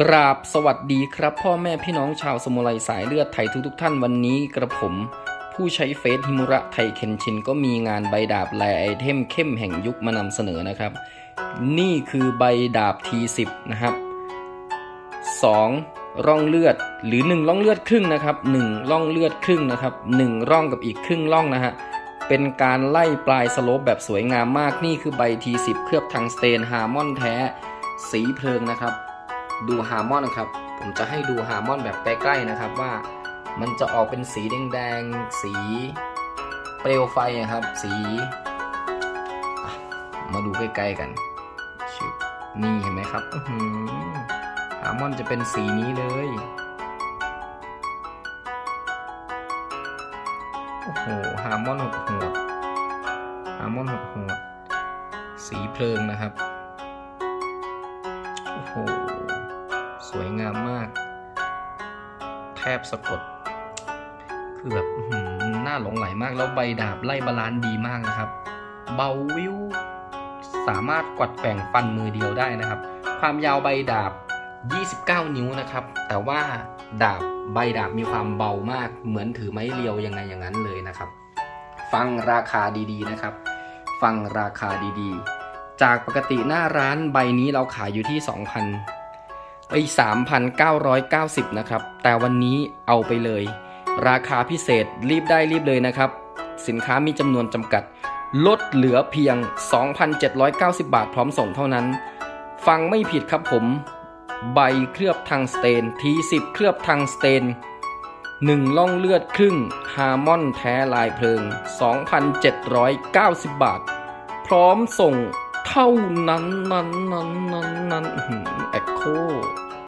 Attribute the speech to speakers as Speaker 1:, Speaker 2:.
Speaker 1: กราบสวัสดีครับ พ่อแม่พี่น้องชาวสมุไรสายเลือดไทยทุกทุกท่านวันนี้กระผม ผู้ใช้เฟซฮิมุระไทเคนชินก็มีงานใบดาบลายไอเทมเข้มแห่งยุคมานำเสนอนะครับ นี่คือใบดาบ T10 นะครับ 2. ร่องเลือดหรือ 1 ร่องเลือดครึ่งนะครับ 1 ร่องเลือดครึ่งนะครับ 1 ร่องกับอีกครึ่งร่องนะฮะเป็นการไล่ปลายสโลปแบบสวยงามมากนี่คือใบ T10 เคลือบทางสเตนฮาร์มอนแท้ สีเพลิงนะครับ ดูฮาร์มอนนะครับ ผมจะให้ดูฮาร์มอนแบบใกล้ๆนะครับว่ามันจะออกเป็นสีแดงๆ สีเปลวไฟอะครับ สีมาดูใกล้ๆกันนี่เห็นไหมครับฮาร์มอนจะเป็นสีนี้เลยโอ้โหฮาร์มอนหดหวฮาร์มอนหดหวสีเพลิงนะครับ โอ้โห สวยงามมาก แทบสะกด คือแบบหน่าหลงไหลมากแล้วใบดาบไล่บาลานซ์ดีมากนะครับ เบาวิว สามารถกวัดแกว่งฟันมือเดียวได้นะครับ ความยาวใบดาบ 29 นิ้วนะครับ แต่ว่าดาบใบดาบมีความเบามาก เหมือนถือไม้เรียวยังไงอย่างนั้นเลยนะครับ ฟังราคาดีๆนะครับ ฟังราคาดีๆ จากปกติหน้าร้านใบนี้เราขายอยู่ที่ 2,000 ไอ้3,990 นะครับ แต่วันนี้เอาไปเลย ราคาพิเศษรีบได้รีบเลยนะครับ สินค้ามีจำนวนจำกัด ลดเหลือเพียง 2,790 บาทพร้อมส่งเท่านั้น ฟังไม่ผิดครับผม ใบเคลือบทางสเตนที10เคลือบทางสเตน 1 ล่องเลือดครึ่งฮาร์มอนแท้ลายเพลิง 2,790 บาท พร้อมส่ง ท่านั้นนั้นนั้นนั้นนั้นแอคโค